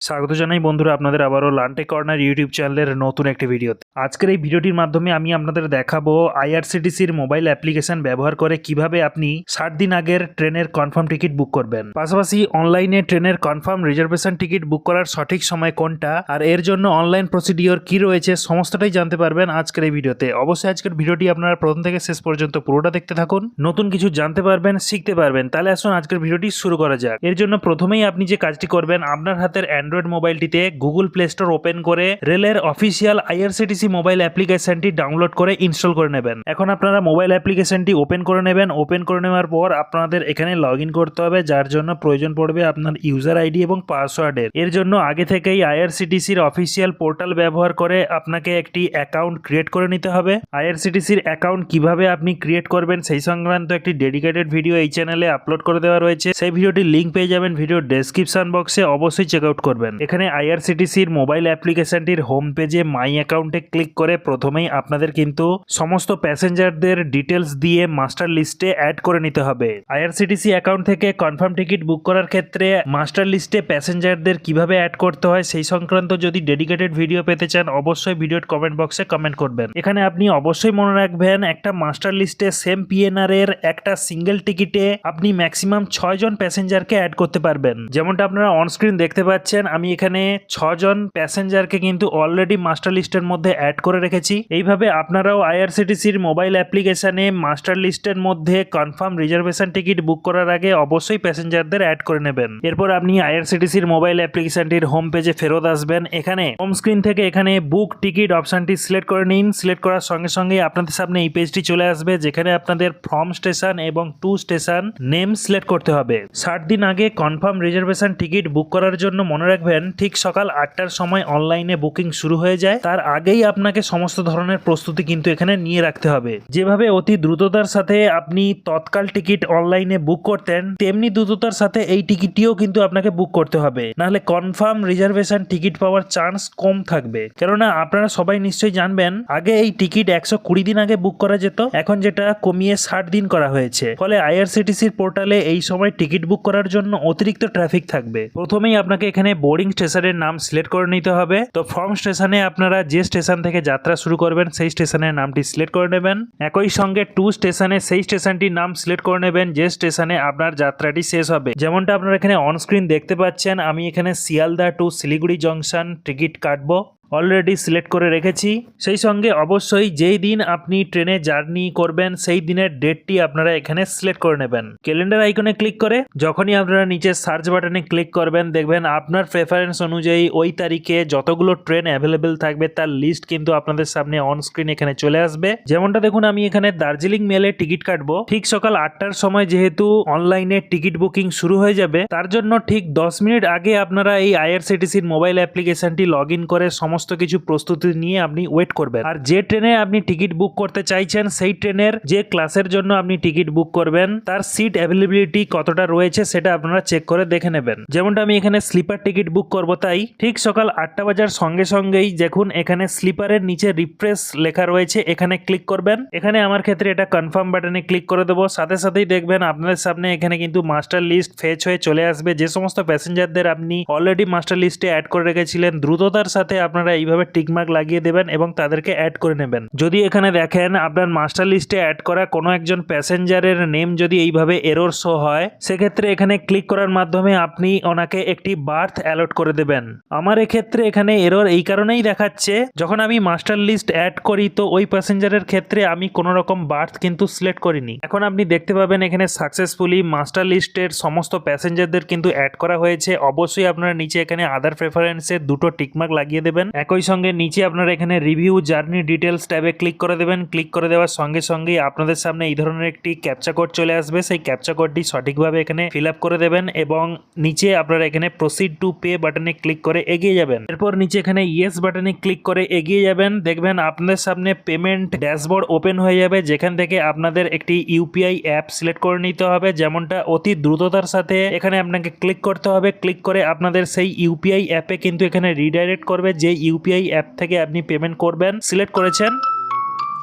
স্বাগত জানাই বন্ধুরা আপনাদের আবারও লান্টে কর্নার ইউটিউব চ্যানেলের নতুন একটি ভিডিওতে। আজকের এই ভিডিওটির মাধ্যমে আমি আপনাদের দেখাবো আইআরসিটিসির মোবাইল অ্যাপ্লিকেশন ব্যবহার করে কীভাবে আপনি ষাট দিন আগের ট্রেনের কনফার্ম টিকিট বুক করবেন। পাশাপাশি অনলাইনে ট্রেনের কনফার্ম রিজার্ভেশন টিকিট বুক করার সঠিক সময় কোনটা আর এর জন্য অনলাইন প্রসিডিওর কি রয়েছে সমস্তটাই জানতে পারবেন আজকের এই ভিডিওতে। অবশ্যই আজকের ভিডিওটি আপনারা প্রথম থেকে শেষ পর্যন্ত পুরোটা দেখতে থাকুন। নতুন কিছু জানতে পারবেন, শিখতে পারবেন, তাহলে আসুন আজকের ভিডিওটি শুরু করা যাক। এর জন্য প্রথমেই আপনি যে কাজটি করবেন, আপনার হাতের অ্যান্ড্রয়েড মোবাইলটিতে গুগল প্লে স্টোর ওপেন করে রেলের অফিসিয়াল আইআরসিটিসি মোবাইল অ্যাপ্লিকেশনটি ডাউনলোড করে ইনস্টল করে নেবেন। এখন আপনারা মোবাইল অ্যাপ্লিকেশনটি ওপেন করে নেবেন। ওপেন করে নেওয়ার পর আপনাদের এখানে লগ করতে হবে, যার জন্য প্রয়োজন পড়বে আপনার ইউজার আইডি এবং পাসওয়ার্ডের। এর জন্য আগে থেকেই আইআরসিটিসির অফিসিয়াল পোর্টাল ব্যবহার করে আপনাকে একটি অ্যাকাউন্ট ক্রিয়েট করে নিতে হবে। আইআরসিটিসির অ্যাকাউন্ট কীভাবে আপনি ক্রিয়েট করবেন, সেই সংক্রান্ত একটি ডেডিকেটেড ভিডিও এই চ্যানেলে আপলোড করে দেওয়া রয়েছে। সেই ভিডিওটির লিঙ্ক পেয়ে যাবেন ভিডিও ডেসক্রিপশন বক্সে অবশ্যই চেক আউট করবেন। এখানে আইআরসিটিসির মোবাইল অ্যাপ্লিকেশনটির হোম পেজে মাই অ্যাকাউন্টে ক্লিক করে প্রথমেই আপনাদের কিন্তু সমস্ত প্যাসেঞ্জারদের ডিটেলস দিয়ে মাস্টার লিস্টে অ্যাড করে নিতে হবে। আইআরসিটিসি অ্যাকাউন্ট থেকে কনফার্ম টিকিট বুক করার ক্ষেত্রে মাস্টার লিস্টে প্যাসেঞ্জারদের কীভাবে অ্যাড করতে হয় সেই সংক্রান্ত যদি ডেডিকেটেড ভিডিও পেতে চান, অবশ্যই ভিডিওর কমেন্ট বক্সে কমেন্ট করবেন। এখানে আপনি অবশ্যই মনে রাখবেন, একটা মাস্টার লিস্টে সেম পিএনআর এর একটা সিঙ্গেল টিকিটে আপনি ম্যাক্সিমাম ছয় জন প্যাসেঞ্জারকে অ্যাড করতে পারবেন। যেমনটা আপনারা অনস্ক্রিন দেখতে পাচ্ছেন আমি এখানে ছজন প্যাসেঞ্জারকে কিন্তু অলরেডি মাস্টার লিস্টের মধ্যে অ্যাড করে রেখেছি। এইভাবে আপনারাও আইআরসিটিসির মোবাইল অ্যাপ্লিকেশনে মাস্টার লিস্টের মধ্যে কনফার্ম রিজার্ভেশন টিকিট বুক করার আগে অবশ্যই প্যাসেঞ্জারদের অ্যাড করে নেবেন। এরপর আপনি আইআরসিটিসির মোবাইল অ্যাপ্লিকেশনটির হোম পেজে ফেরত আসবেন। এখানে হোম স্ক্রিন থেকে এখানে বুক টিকিট অপশনটি সিলেক্ট করে নিন। সিলেক্ট করার সঙ্গে সঙ্গে আপনাদের সামনে এই পেজটি চলে আসবে, যেখানে আপনাদের ফ্রম স্টেশন এবং টু স্টেশন নেম সিলেক্ট করতে হবে। ষাট দিন আগে কনফার্ম রিজার্ভেশন টিকিট বুক করার জন্য মনে রাখবেন ঠিক সকাল আটটার সময় অনলাইনে বুকিং শুরু হয়ে যায়। তার আগেই আপনাকে সমস্ত ধরনের প্রস্তুতি কিন্তু এখানে নিয়ে রাখতে হবে। যেভাবে অতি দ্রুততার সাথে আপনি তৎকাল টিকিট অনলাইনে বুক করতেন, তেমনি দ্রুততার সাথে এই টিকিটটিও কিন্তু আপনাকে বুক করতে হবে। নাহলে কনফার্ম রিজার্ভেশন টিকিট পাওয়ার চান্স কম থাকবে। কেননা, আপনারা সবাই নিশ্চয়ই জানবেন, আগে এই টিকিট একশো কুড়ি দিন আগে বুক করা যেত, এখন যেটা কমিয়ে ষাট দিন করা হয়েছে। ফলে আইআরসিটিসির পোর্টালে এই সময় টিকিট বুক করার জন্য অতিরিক্ত ট্রাফিক থাকবে। প্রথমেই আপনাকে এখানে বোর্ডিং স্টেশনের নাম সিলেক্ট করে নিতে হবে। তো ফর্ম স্টেশনে আপনারা যে স্টেশন থেকে যাত্রা শুরু করবেন, সেই স্টেশনের নামটি সিলেক্ট করে নেবেন। একই সঙ্গে টু স্টেশনে সেই স্টেশনটির নাম সিলেক্ট করে নেবেন, যে স্টেশনে আপনার যাত্রাটি শেষ হবে। যেমনটা আপনারা এখানে অনস্ক্রিন দেখতে পাচ্ছেন, আমি এখানে Sealdah to Siliguri junction ticket কাটবো। অলরেডি সিলেক্ট করে রেখেছি। সেই সঙ্গে অবশ্যই যেই দিন আপনি ট্রেনে জার্নি করবেন, সেই দিনের ডেটটি আপনারা এখানে সিলেক্ট করে নেবেন। ক্যালেন্ডার আইকনে ক্লিক করে যখনই আপনারা নিচে সার্চ বাটনে ক্লিক করবেন, দেখবেন আপনার প্রেফারেন্স অনুযায়ী ওই তারিখে যতগুলো ট্রেন অ্যাভেলেবেল থাকবে, তার লিস্ট কিন্তু আপনাদের সামনে অন স্ক্রিন এখানে চলে আসবে। যেমনটা দেখুন, আমি এখানে দার্জিলিং মেলে টিকিট কাটবো। ঠিক সকাল আটটার সময় যেহেতু অনলাইনে টিকিট বুকিং শুরু হয়ে যাবে, তার জন্য ঠিক দশ মিনিট আগে আপনারা এই আইআরসিটিসির মোবাইল অ্যাপ্লিকেশনটি লগ করে সমস্ত কিছু প্রস্তুতি নিয়ে আপনি ওয়েট করবেন। আর যে ট্রেনে আপনি টিকিট বুক করতে চাইছেন, সেই ট্রেনের যে ক্লাসের জন্য আপনি টিকিট বুক করবেন, তার সিট অ্যাভেলেবিলিটি কতটা রয়েছে সেটা আপনারা চেক করে দেখে নেবেন। যেমনটা আমি এখানে স্লিপার টিকিট বুক করব তাই, ঠিক সকাল আটটা বাজার সঙ্গে সঙ্গেই দেখুন এখানে স্লিপারের নিচে রিফ্রেশ লেখা রয়েছে, এখানে ক্লিক করবেন। এখানে আমার ক্ষেত্রে এটা কনফার্ম বাটনে ক্লিক করে দেবো। সাথে সাথেই দেখবেন আপনাদের সামনে এখানে কিন্তু মাস্টার লিস্ট ফেচ হয়ে চলে আসবে। যে সমস্ত প্যাসেঞ্জারদের আপনি অলরেডি মাস্টার লিস্টে অ্যাড করে রেখেছিলেন, দ্রুততার সাথে আপনারা এইভাবে টিকমার্ক লাগিয়ে দেবেন এবং তাদেরকে অ্যাড করে নেবেন। যদি এখানে দেখেন, আপনার মাস্টার লিস্টে অ্যাড করা কোনো একজন প্যাসেঞ্জারের নেম যদি এইভাবে এরোর শো হয়, সেক্ষেত্রে এখানে ক্লিক করার মাধ্যমে আপনি ওনাকে একটি বার্থ অ্যালট করে দেবেন। আমার এক্ষেত্রে এখানে এরর এই কারণেই দেখাচ্ছে, যখন আমি মাস্টার লিস্ট অ্যাড করি, তো ওই প্যাসেঞ্জারের ক্ষেত্রে আমি কোনো রকম বার্থ কিন্তু সিলেক্ট করিনি। এখন আপনি দেখতে পাবেন এখানে সাকসেসফুলি মাস্টার লিস্টের সমস্ত প্যাসেঞ্জারদের কিন্তু অ্যাড করা হয়েছে। অবশ্যই আপনারা নিচে এখানে আদার প্রেফারেন্সে দুটো টিকমার্ক লাগিয়ে দেবেন। একই সঙ্গে নিচে আপনারা এখানে রিভিউ জার্নি ডিটেলস ট্যাবে ক্লিক করে দেবেন। ক্লিক করে দেওয়ার সঙ্গে সঙ্গেই আপনাদের সামনে এই ধরনের একটি ক্যাপচা কোড চলে আসবে। সেই ক্যাপচা কোডটি সঠিকভাবে এখানে ফিল করে দেবেন এবং নিচে আপনারা এখানে প্রসিড টু পে বাটনে ক্লিক করে এগিয়ে যাবেন। এরপর নিচে এখানে ইয়েস বাটনে ক্লিক করে এগিয়ে যাবেন। দেখবেন আপনাদের সামনে পেমেন্ট ড্যাশবোর্ড ওপেন হয়ে যাবে, যেখান থেকে আপনাদের একটি ইউপিআই অ্যাপ সিলেক্ট করে নিতে হবে। যেমনটা অতি দ্রুততার সাথে এখানে আপনাকে ক্লিক করতে হবে। ক্লিক করে আপনাদের সেই ইউপিআই অ্যাপে কিন্তু এখানে রিডাইরেক্ট করবে। যে ইউপিআই অ্যাপ থেকে আপনি পেমেন্ট করবেন সিলেক্ট করেছেন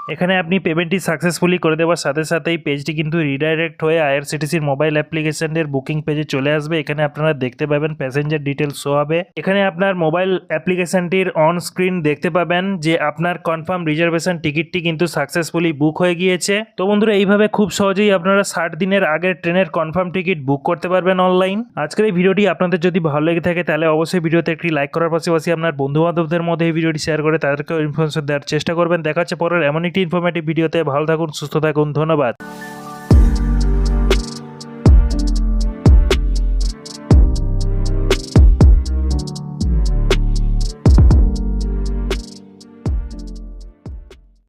এখানে আপনি পেমেন্টটি সাকসেসফুলি করে দেওয়ার সাথে সাথেই পেজটি কিন্তু রিডাইরেক্ট হয়ে আইআরসিটিসির মোবাইল অ্যাপ্লিকেশনের বুকিং পেজে চলে আসবে। এখানে আপনারা দেখতে পাবেন প্যাসেঞ্জার ডিটেলস শো হবে। এখানে আপনার মোবাইল অ্যাপ্লিকেশনটির অন স্ক্রিন দেখতে পাবেন যে আপনার কনফার্ম রিজার্ভেশন টিকিটটি কিন্তু সাকসেসফুলি বুক হয়ে গিয়েছে। তো বন্ধুরা, এইভাবে খুব সহজেই আপনারা ষাট দিনের আগের ট্রেনের কনফার্ম টিকিট বুক করতে পারবেন অনলাইন আজকের এই ভিডিওটি আপনাদের যদি ভালো লেগে থাকে, তাহলে অবশ্যই ভিডিওতে একটি লাইক করার পাশাপাশি আপনার বন্ধু বান্ধবদের মধ্যে এই ভিডিওটি শেয়ার করে তাদেরকেও ইনফরমেশন দেওয়ার চেষ্টা করবেন। দেখা হচ্ছে পরের এমন একটি ইনফরমেটিভ ভিডিওতে ভালো থাকুন সুস্থ থাকুন ধন্যবাদ।